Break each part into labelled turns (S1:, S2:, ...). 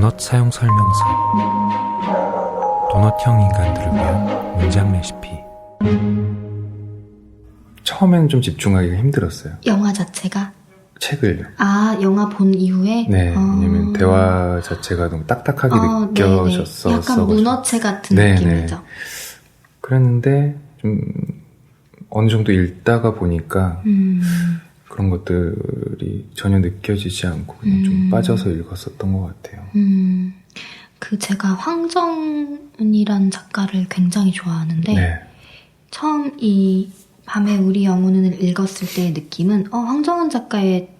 S1: 도넛 사용 설명서 도넛형 인간들을 위한 문장 레시피
S2: 처음에는 좀 집중하기가 힘들었어요.
S3: 영화 자체가
S2: 책을요.
S3: 아 영화 본 이후에
S2: 네,
S3: 어.
S2: 왜냐면 대화 자체가 너무 딱딱하게
S3: 어, 네네.
S2: 느껴졌었어.
S3: 약간 문어체 같은
S2: 네네.
S3: 느낌이죠.
S2: 그랬는데 좀 어느 정도 읽다가 보니까
S3: 음,
S2: 그런 것들이 전혀 느껴지지 않고 그냥 좀
S3: 음.
S2: 빠져서 읽었었던 것 같아요.
S3: 음, 그 제가 황정은이란 작가를 굉장히 좋아하는데
S2: 네.
S3: 처음 이 밤에 우리 영혼을 읽었을 때의 느낌은 어, 황정은 작가의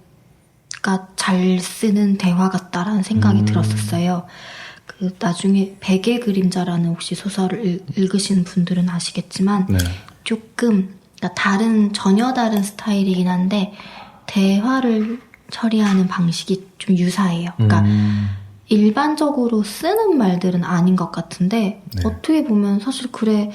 S3: 가잘 쓰는 대화 같다라는 생각이
S2: 음.
S3: 들었었어요. 그 나중에 베개 그림자라는 혹시 소설을 읽, 읽으신 분들은 아시겠지만
S2: 네.
S3: 조금 그러니까 다른 전혀 다른 스타일이긴 한데 대화를 처리하는 방식이 좀 유사해요. 그러니까
S2: 음,
S3: 일반적으로 쓰는 말들은 아닌 것 같은데
S2: 네.
S3: 어떻게 보면 사실 그래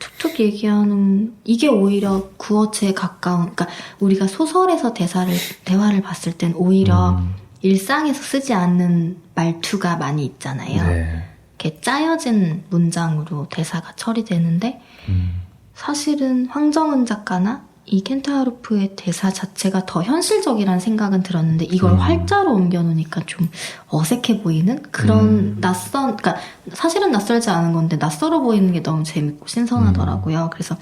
S3: 툭툭 얘기하는 이게 오히려 구어체에 가까운 그러니까 우리가 소설에서 대사를 대화를 봤을 땐 오히려
S2: 음,
S3: 일상에서 쓰지 않는 말투가 많이 있잖아요.
S2: 네.
S3: 이렇게 짜여진 문장으로 대사가 처리되는데
S2: 음,
S3: 사실은 황정은 작가나 이 켄타하루프의 대사 자체가 더 현실적이라는 생각은 들었는데 이걸
S2: 음.
S3: 활자로 옮겨놓으니까 좀 어색해 보이는 그런
S2: 음.
S3: 낯선, 그러니까 사실은 낯설지 않은 건데 낯설어 보이는 게 너무 재밌고 신선하더라고요. 그래서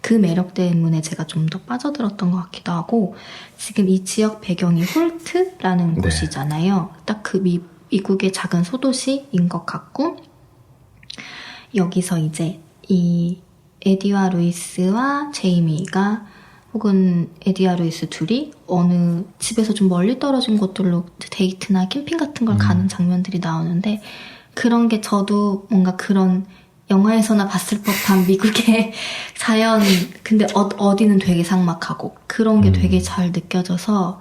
S3: 그 매력 때문에 제가 좀 더 빠져들었던 것 같기도 하고 지금 이 지역 배경이 홀트라는
S2: 네.
S3: 곳이잖아요. 딱 그 미국의 작은 소도시인 것 같고 여기서 이제 이 에디와 루이스와 제이미가 혹은 에디와 루이스 둘이 어느 집에서 좀 멀리 떨어진 곳들로 데이트나 캠핑 같은 걸
S2: 음.
S3: 가는 장면들이 나오는데 그런 게 저도 뭔가 그런 영화에서나 봤을 법한 미국의 자연 근데 어, 어디는 되게 삭막하고 그런 게
S2: 음.
S3: 되게 잘 느껴져서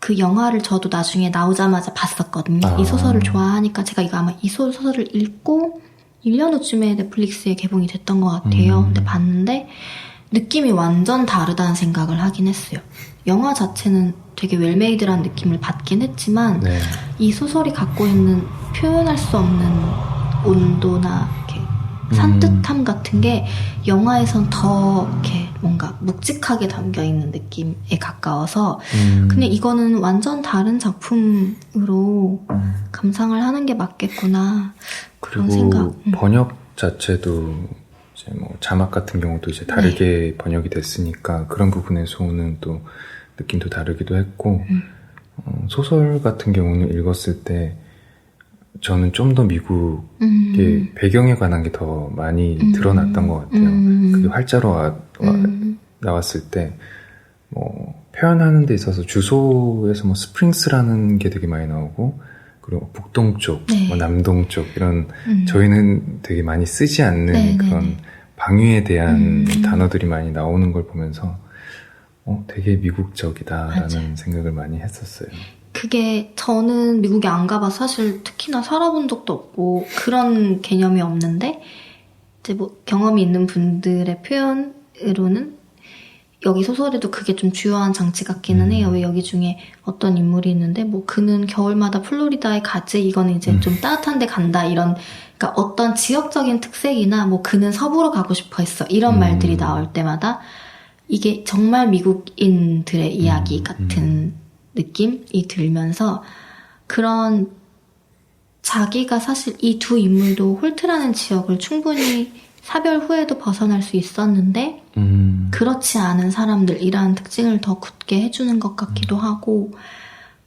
S3: 그 영화를 저도 나중에 나오자마자 봤었거든요.
S2: 아.
S3: 이 소설을 좋아하니까 제가 이거 아마 이 소- 소설을 읽고 1년 후쯤에 넷플릭스에 개봉이 됐던 것 같아요.
S2: 음.
S3: 근데 봤는데 느낌이 완전 다르다는 생각을 하긴 했어요. 영화 자체는 되게 웰메이드란 느낌을 받긴 했지만
S2: 네.
S3: 이 소설이 갖고 있는 표현할 수 없는 온도나 이렇게 산뜻함 같은 게 영화에선 더 이렇게 뭔가 묵직하게 담겨 있는 느낌에 가까워서
S2: 음,
S3: 그냥 이거는 완전 다른 작품으로
S2: 음.
S3: 감상을 하는 게 맞겠구나 그런
S2: 그리고
S3: 생각. 음.
S2: 번역 자체도 이제 뭐 자막 같은 경우도 이제 다르게 번역이 됐으니까 그런 부분에서 오는 또 느낌도 다르기도 했고
S3: 음.
S2: 어, 소설 같은 경우는 읽었을 때 저는 좀 더 미국의
S3: 음.
S2: 배경에 관한 게 더 많이
S3: 음.
S2: 드러났던 것 같아요.
S3: 음.
S2: 그게 활자로 와- 와-
S3: 음.
S2: 나왔을 때, 뭐, 표현하는 데 있어서 주소에서 뭐 스프링스라는 게 되게 많이 나오고, 그리고 북동쪽,
S3: 네.
S2: 뭐 남동쪽, 이런,
S3: 음.
S2: 저희는 되게 많이 쓰지 않는
S3: 네, 네,
S2: 그런
S3: 네.
S2: 방위에 대한
S3: 음.
S2: 단어들이 많이 나오는 걸 보면서, 어, 되게 미국적이다라는
S3: 맞아요.
S2: 생각을 많이 했었어요.
S3: 그게 저는 미국에 안 가봐서 사실 특히나 살아본 적도 없고 그런 개념이 없는데 이제 뭐 경험이 있는 분들의 표현 으로는 여기 소설에도 그게 좀 주요한 장치 같기는
S2: 음.
S3: 해요. 왜 여기 중에 어떤 인물이 있는데 뭐 그는 겨울마다 플로리다에 가지 이거는 이제
S2: 음.
S3: 좀 따뜻한 데 간다 이런 그러니까 어떤 지역적인 특색이나 뭐 그는 서부로 가고 싶어 했어 이런
S2: 음.
S3: 말들이 나올 때마다 이게 정말 미국인들의 이야기
S2: 음,
S3: 같은 느낌이 들면서 그런 자기가 사실 이 두 인물도 홀트라는 지역을 충분히 사별 후에도 벗어날 수 있었는데
S2: 음,
S3: 그렇지 않은 사람들이라는 특징을 더 굳게 해주는 것 같기도 하고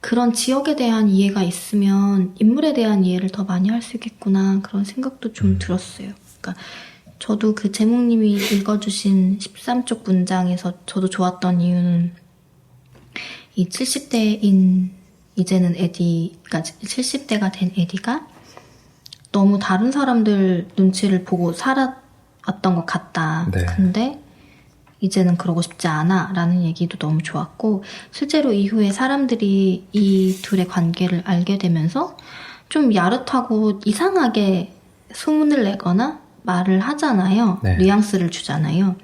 S3: 그런 지역에 대한 이해가 있으면 인물에 대한 이해를 더 많이 할 수 있겠구나 그런 생각도 좀
S2: 음.
S3: 들었어요. 그러니까 저도 그 제목님이 읽어주신 13쪽 문장에서 저도 좋았던 이유는 이 70대인 이제는 에디, 그러니까 70대가 된 에디가 너무 다른 사람들 눈치를 보고 살아 왔던 것 같다.
S2: 네.
S3: 근데 이제는 그러고 싶지 않아. 라는 얘기도 너무 좋았고, 실제로 이후에 사람들이 이 둘의 관계를 알게 되면서 좀 야릇하고 이상하게 소문을 내거나 말을 하잖아요.
S2: 네.
S3: 뉘앙스를 주잖아요.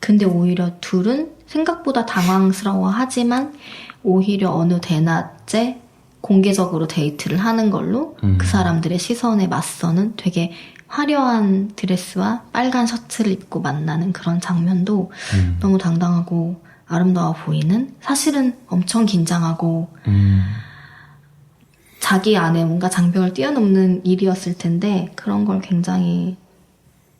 S3: 근데 오히려 둘은 생각보다 당황스러워 하지만 오히려 어느 대낮에 공개적으로 데이트를 하는 걸로
S2: 음.
S3: 그 사람들의 시선에 맞서는 되게 화려한 드레스와 빨간 셔츠를 입고 만나는 그런 장면도
S2: 음.
S3: 너무 당당하고 아름다워 보이는 사실은 엄청 긴장하고
S2: 음.
S3: 자기 안에 뭔가 장벽을 뛰어넘는 일이었을 텐데 그런 걸 굉장히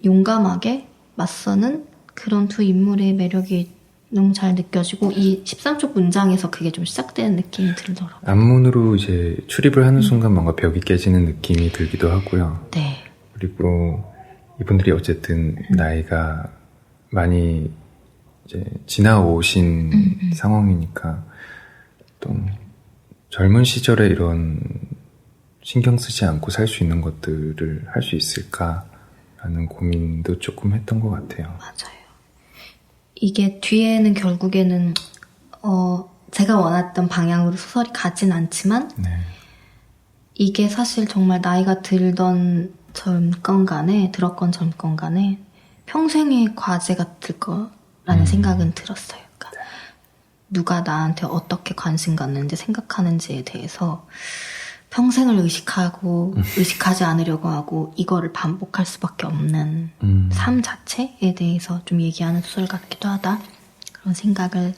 S3: 용감하게 맞서는 그런 두 인물의 매력이 너무 잘 느껴지고 이 13쪽 문장에서 그게 좀 시작되는 느낌이 들더라고요.
S2: 앞문으로 이제 출입을
S3: 음.
S2: 하는 순간 뭔가 벽이 깨지는 느낌이 들기도 하고요.
S3: 네.
S2: 그리고 이분들이 어쨌든
S3: 음.
S2: 나이가 많이 이제 지나오신
S3: 음, 음.
S2: 상황이니까 또 젊은 시절에 이런 신경 쓰지 않고 살 수 있는 것들을 할 수 있을까라는 고민도 조금 했던 것 같아요.
S3: 맞아요. 이게 뒤에는 결국에는 어 제가 원했던 방향으로 소설이 가진 않지만
S2: 네.
S3: 이게 사실 정말 나이가 들던 젊건 간에 들었건 젊건 간에 평생의 과제 같을 거라는
S2: 음.
S3: 생각은 들었어요. 그러니까 누가 나한테 어떻게 관심 갖는지 생각하는지에 대해서 평생을 의식하고 의식하지 않으려고 하고 이거를 반복할 수밖에 없는
S2: 음.
S3: 삶 자체에 대해서 좀 얘기하는 소설 같기도 하다 그런 생각을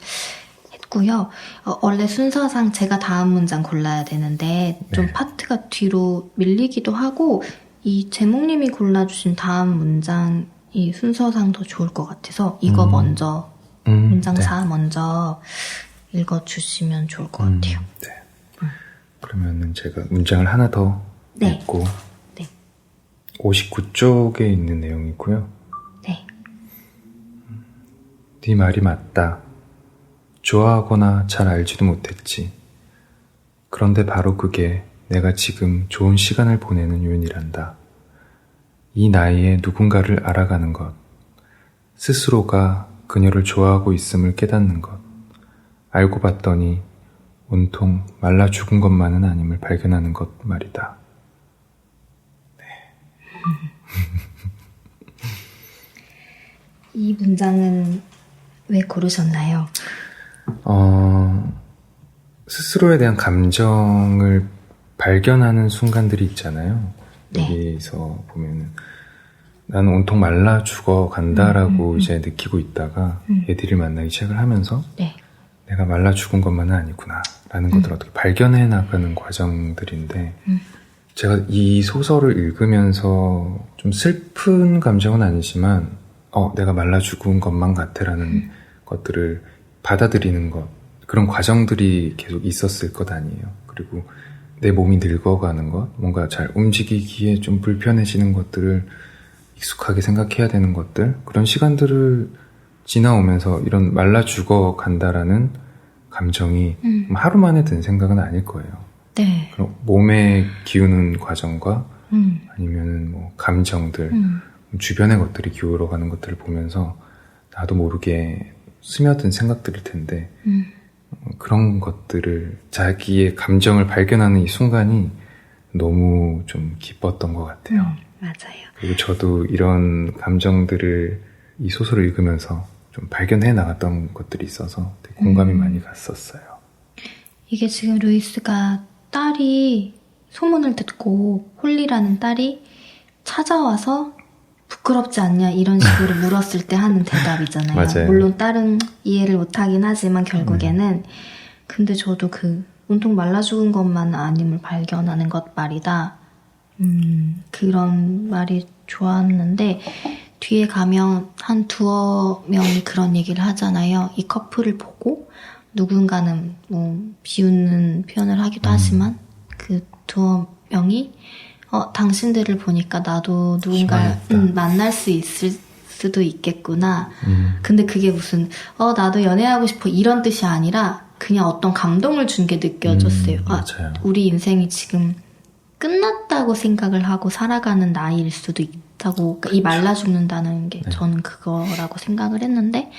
S3: 했고요. 어, 원래 순서상 제가 다음 문장 골라야 되는데 좀
S2: 네.
S3: 파트가 뒤로 밀리기도 하고 이 제목님이 골라주신 다음 문장이 순서상 더 좋을 것 같아서 이거
S2: 음.
S3: 먼저
S2: 음,
S3: 문장
S2: 네.
S3: 4 먼저 읽어주시면 좋을 것
S2: 음,
S3: 같아요.
S2: 네. 그러면은 제가 문장을 하나 더
S3: 네.
S2: 읽고
S3: 네.
S2: 59쪽에 있는 내용이고요.
S3: 네.
S2: 네 말이 맞다. 좋아하거나 잘 알지도 못했지. 그런데 바로 그게 내가 지금 좋은 시간을 보내는 요인이란다. 이 나이에 누군가를 알아가는 것. 스스로가 그녀를 좋아하고 있음을 깨닫는 것. 알고 봤더니 온통 말라 죽은 것만은 아님을 발견하는 것 말이다.
S3: 이 문장은 왜 고르셨나요?
S2: 어, 스스로에 대한 감정을 발견하는 순간들이 있잖아요.
S3: 네.
S2: 여기서 보면은 나는 온통 말라 죽어 간다라고
S3: 음, 음, 음.
S2: 이제 느끼고 있다가
S3: 음.
S2: 애들을 만나기 시작을 하면서
S3: 네.
S2: 내가 말라 죽은 것만은 아니구나라는 것들을 어떻게 발견해 나가는 과정들인데
S3: 음.
S2: 제가 이 소설을 읽으면서 좀 슬픈 감정은 아니지만 어 내가 말라 죽은 것만 같아라는
S3: 음.
S2: 것들을 받아들이는 것 그런 과정들이 계속 있었을 것 아니에요. 그리고 내 몸이 늙어가는 것, 뭔가 잘 움직이기에 좀 불편해지는 것들을 익숙하게 생각해야 되는 것들 그런 시간들을 지나오면서 이런 말라 죽어 간다라는 감정이
S3: 음.
S2: 하루 만에 든 생각은 아닐 거예요.
S3: 네.
S2: 그럼 몸에 기우는 과정과
S3: 음.
S2: 아니면은 뭐 감정들,
S3: 음.
S2: 주변의 것들이 기울어가는 것들을 보면서 나도 모르게 스며든 생각들일 텐데
S3: 음.
S2: 어, 그런 것들을 자기의 감정을 발견하는 이 순간이 너무 좀 기뻤던 것 같아요.
S3: 음. 맞아요.
S2: 그리고 저도 이런 감정들을 이 소설을 읽으면서 좀 발견해 나갔던 것들이 있어서 되게 공감이
S3: 음.
S2: 많이 갔었어요.
S3: 이게 지금 루이스가 딸이 소문을 듣고 홀리라는 딸이 찾아와서 부끄럽지 않냐 이런 식으로 물었을 때 하는 대답이잖아요.
S2: 맞아요.
S3: 물론 딸은 이해를 못하긴 하지만 결국에는 근데 저도 그 온통 말라 죽은 것만 아님을 발견하는 것 말이다. 음, 그런 말이 좋았는데 뒤에 가면 한 두어 명이 그런 얘기를 하잖아요. 이 커플을 보고 누군가는 뭐 비웃는 표현을 하기도
S2: 음.
S3: 하지만 그 두어 명이 어 당신들을 보니까 나도 누군가. 음, 만날 수 있을 수도 있겠구나.
S2: 음,
S3: 근데 그게 무슨 어 나도 연애하고 싶어 이런 뜻이 아니라 그냥 어떤 감동을 준 게 느껴졌어요.
S2: 음,
S3: 아,
S2: 맞아요.
S3: 우리 인생이 지금 끝났다고 생각을 하고 살아가는 나이일 수도 있다고 그러니까 이 말라 죽는다는 게
S2: 네.
S3: 저는 그거라고 생각을 했는데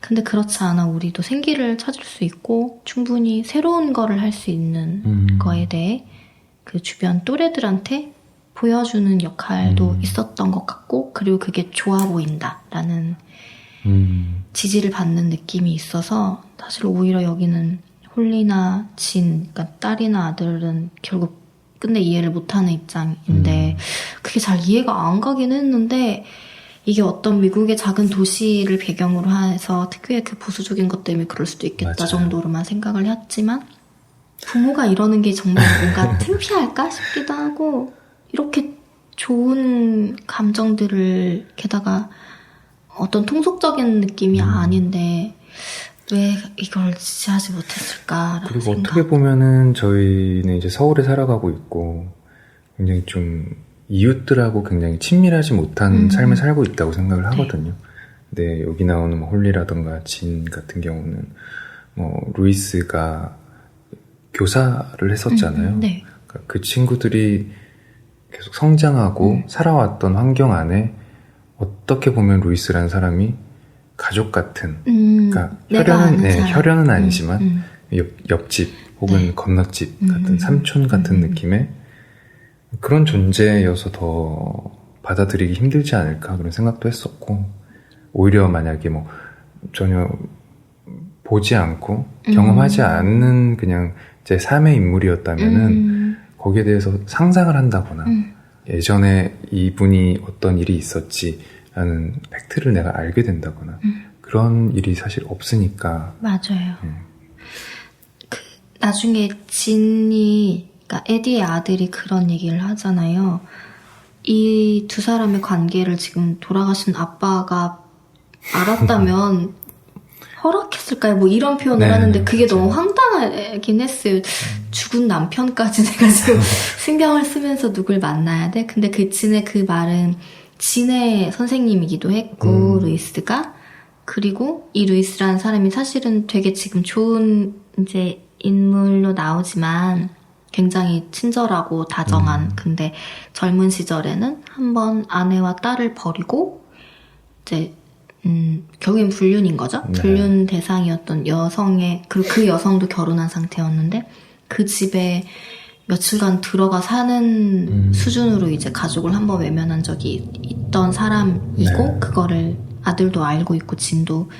S3: 근데 그렇지 않아 우리도 생기를 찾을 수 있고 충분히 새로운 거를 할 수 있는
S2: 음.
S3: 거에 대해 그 주변 또래들한테 보여주는 역할도
S2: 음.
S3: 있었던 것 같고 그리고 그게 좋아 보인다라는
S2: 음,
S3: 지지를 받는 느낌이 있어서 사실 오히려 여기는 홀리나 진, 그러니까 딸이나 아들은 결국 끝내 이해를 못하는 입장인데 그게 잘 이해가 안 가긴 했는데 이게 어떤 미국의 작은 도시를 배경으로 해서 특유의 그 보수적인 것 때문에 그럴 수도 있겠다
S2: 맞아요.
S3: 정도로만 생각을 했지만 부모가 이러는 게 정말 뭔가 창피할까 싶기도 하고 이렇게 좋은 감정들을 게다가 어떤 통속적인 느낌이
S2: 음.
S3: 아닌데 왜 이걸 지지하지 못했을까라는
S2: 그리고
S3: 생각.
S2: 어떻게 보면은 저희는 이제 서울에 살아가고 있고 굉장히 좀 이웃들하고 굉장히 친밀하지 못한
S3: 음.
S2: 삶을 살고 있다고 생각을
S3: 네.
S2: 하거든요. 근데 여기 나오는 뭐 홀리라던가 진 같은 경우는 뭐 루이스가 교사를 했었잖아요.
S3: 음, 네.
S2: 그러니까 그 친구들이 계속 성장하고
S3: 음.
S2: 살아왔던 환경 안에 어떻게 보면 루이스라는 사람이 가족 같은
S3: 음,
S2: 그러니까 혈연은 네. 혈연은 아니지만
S3: 음,
S2: 옆, 옆집 혹은
S3: 네.
S2: 건너집
S3: 음.
S2: 같은 삼촌 같은
S3: 음.
S2: 느낌의 그런 존재여서 더 받아들이기 힘들지 않을까 그런 생각도 했었고 오히려 만약에 뭐 전혀 보지 않고
S3: 음.
S2: 경험하지 않는 그냥 제 삶의 인물이었다면은
S3: 음,
S2: 거기에 대해서 상상을 한다거나
S3: 음,
S2: 예전에 이분이 어떤 일이 있었지라는 팩트를 내가 알게 된다거나
S3: 음.
S2: 그런 일이 사실 없으니까
S3: 맞아요.
S2: 음.
S3: 그 나중에 진이 그러니까 에디의 아들이 그런 얘기를 하잖아요. 이 두 사람의 관계를 지금 돌아가신 아빠가 알았다면 허락했을까요? 뭐 이런 표현을
S2: 네,
S3: 하는데 그게
S2: 맞아요.
S3: 너무 황당 하긴 했어요. 죽은 남편까지 내가 지금 신경을 쓰면서 누굴 만나야 돼? 근데 그 진의 그 말은 진의 선생님이기도 했고
S2: 음.
S3: 루이스가 그리고 이 루이스라는 사람이 사실은 되게 지금 좋은 이제 인물로 나오지만 굉장히 친절하고 다정한
S2: 음.
S3: 근데 젊은 시절에는 한번 아내와 딸을 버리고 이제 음, 결국엔 불륜인 거죠.
S2: 네.
S3: 불륜 대상이었던 여성의 그리고 그 여성도 결혼한 상태였는데 그 집에 며칠간 들어가 사는
S2: 음.
S3: 수준으로 이제 가족을 한 번 외면한 적이 있던 사람이고
S2: 네.
S3: 그거를 아들도 알고 있고 진도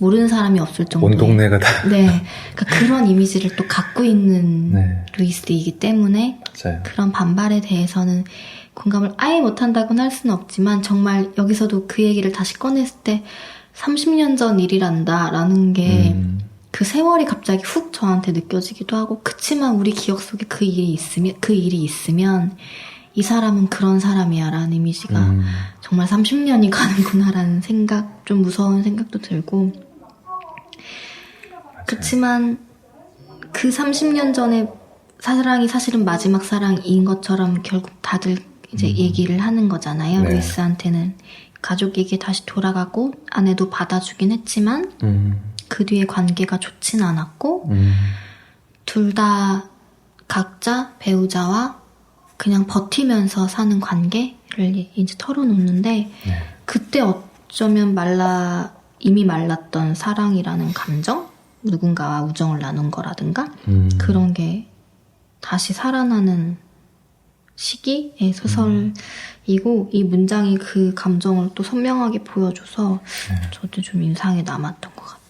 S3: 모르는 사람이 없을 정도의
S2: 온 동네가 다
S3: 네, 그러니까 그런 이미지를 또 갖고 있는
S2: 네,
S3: 루이스이기 때문에
S2: 맞아요.
S3: 그런 반발에 대해서는 공감을 아예 못한다고는 할 수는 없지만 정말 여기서도 그 얘기를 다시 꺼냈을 때 30년 전 일이란다 라는 게그
S2: 음,
S3: 세월이 갑자기 훅 저한테 느껴지기도 하고 그치만 우리 기억 속에 그 일이 있으면 그 일이 있으면 이 사람은 그런 사람이야라는 이미지가
S2: 음,
S3: 정말 30년이 가는구나라는 생각 좀 무서운 생각도 들고
S2: 맞아요.
S3: 그치만 그 30년 전에 사랑이 사실은 마지막 사랑인 것처럼 결국 다들 이제
S2: 음.
S3: 얘기를 하는 거잖아요.
S2: 네.
S3: 루이스한테는 가족 얘기 다시 돌아가고 아내도 받아주긴 했지만
S2: 음,
S3: 그 뒤에 관계가 좋진 않았고
S2: 음,
S3: 둘다 각자 배우자와 그냥 버티면서 사는 관계를 이제 털어놓는데
S2: 네.
S3: 그때 어쩌면 말라 이미 말랐던 사랑이라는 감정 누군가와 우정을 나눈 거라든가
S2: 음,
S3: 그런 게 다시 살아나는 시기의 소설이고 이 문장이 그 감정을 또 선명하게 보여줘서
S2: 네.
S3: 저도 좀 인상에 남았던 것 같아요.